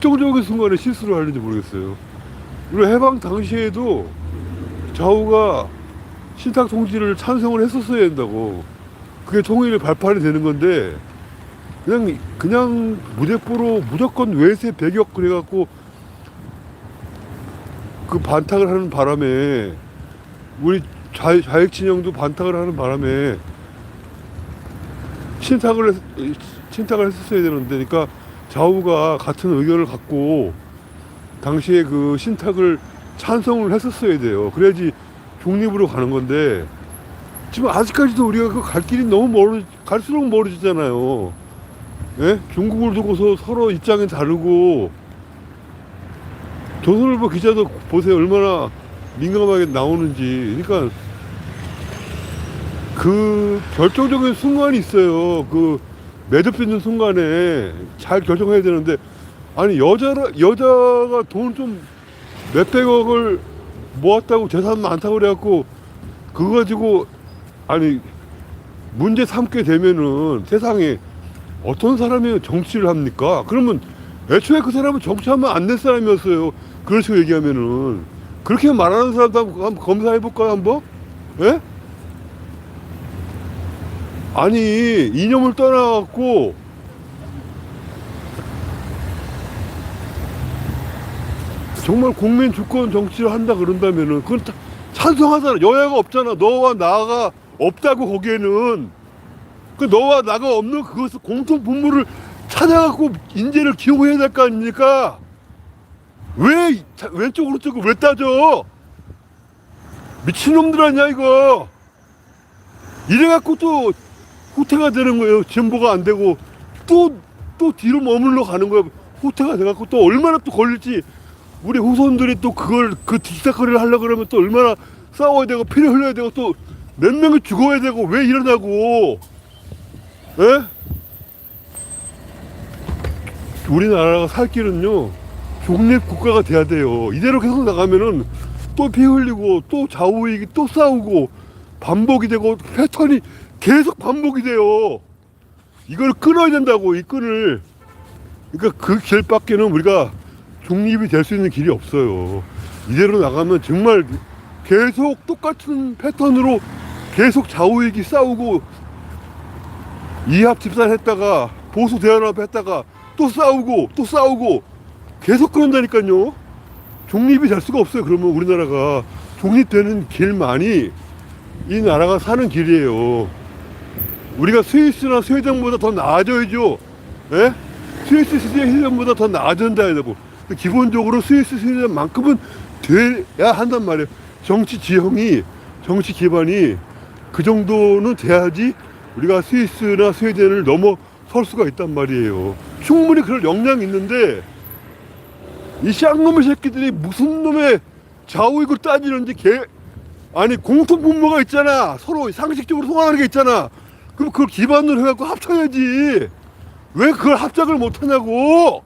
결정적인 순간에 실수를 하는지 모르겠어요. 우리 해방 당시에도 좌우가 신탁 통지를 찬성을 했었어야 된다고. 그게 통일의 발판이 되는 건데 그냥 그냥 무대포로 무조건 외세 배격 그래갖고 그 반탁을 하는 바람에 우리 좌, 좌익 진영도 반탁을 하는 바람에 신탁을 했, 신탁을 했었어야 되는데 그러니까 좌우가 같은 의견을 갖고 당시에 그 신탁을 찬성을 했었어야 돼요. 그래야지 중립으로 가는 건데 지금 아직까지도 우리가 그 갈 길이 너무 멀어 갈수록 멀어지잖아요. 예? 중국을 두고서 서로 입장이 다르고 조선일보 기자도 보세요 얼마나 민감하게 나오는지 그러니까 그 결정적인 순간이 있어요 그 매듭 짓는 순간에 잘 결정해야 되는데 아니 여자라 여자가 돈 좀 몇백억을 모았다고 재산 많다고 그래갖고 그거 가지고 아니 문제 삼게 되면은 세상에 어떤 사람이 정치를 합니까? 그러면 애초에 그 사람은 정치하면 안 될 사람이었어요. 그런 식으로 얘기하면은 그렇게 말하는 사람도 한번, 한번 검사해 볼까요 한번? 예? 아니 이념을 떠나갖고 정말 국민 주권 정치를 한다 그런다면은 그건 다 찬성하잖아. 여야가 없잖아. 너와 나가 없다고 거기에는 그 너와 나가 없는 그것을 공통 분모를 찾아갖고 인재를 기용해야 될 거 아닙니까? 왜 자- 왼쪽 오른쪽을 왜 따져? 미친놈들 아니야 이거? 이래갖고 또 후퇴가 되는 거예요. 진보가 안 되고 또 또 뒤로 머물러 가는 거예요. 후퇴가 돼갖고 또 얼마나 또 걸릴지 우리 후손들이 또 그걸 그 뒷사거리를 하려고 그러면 또 얼마나 싸워야 되고 피를 흘려야 되고 또 몇 명이 죽어야 되고 왜 이러냐고 예? 우리나라가 살 길은요 중립 국가가 돼야 돼요 이대로 계속 나가면은 또 피 흘리고 또 좌우익이 또 싸우고 반복이 되고 패턴이 계속 반복이 돼요 이걸 끊어야 된다고 이 끈을 그러니까 그 길밖에는 우리가 중립이 될 수 있는 길이 없어요. 이대로 나가면 정말 계속 똑같은 패턴으로 계속 좌우익이 싸우고 이합 집산했다가 보수 대연합 했다가 또 싸우고 또 싸우고 계속 그런다니까요. 중립이 될 수가 없어요. 그러면 우리나라가 중립되는 길만이 이 나라가 사는 길이에요. 우리가 스위스나 스웨덴보다 더 나아져야죠. 예? 스위스, 스웨덴보다 더 나아진다 되고 기본적으로 스위스, 스웨덴만큼은 돼야 한단 말이에요. 정치 지형이 정치 기반이 그 정도는 돼야지 우리가 스위스나 스웨덴을 넘어설 수가 있단 말이에요. 충분히 그럴 역량이 있는데 이 쌍놈의 새끼들이 무슨 놈의 좌우익을 따지는지 개 아니 공통 분모가 있잖아 서로 상식적으로 통하는 게 있잖아 그럼 그걸 기반으로 해갖고 합쳐야지. 왜 그걸 합작을 못하냐고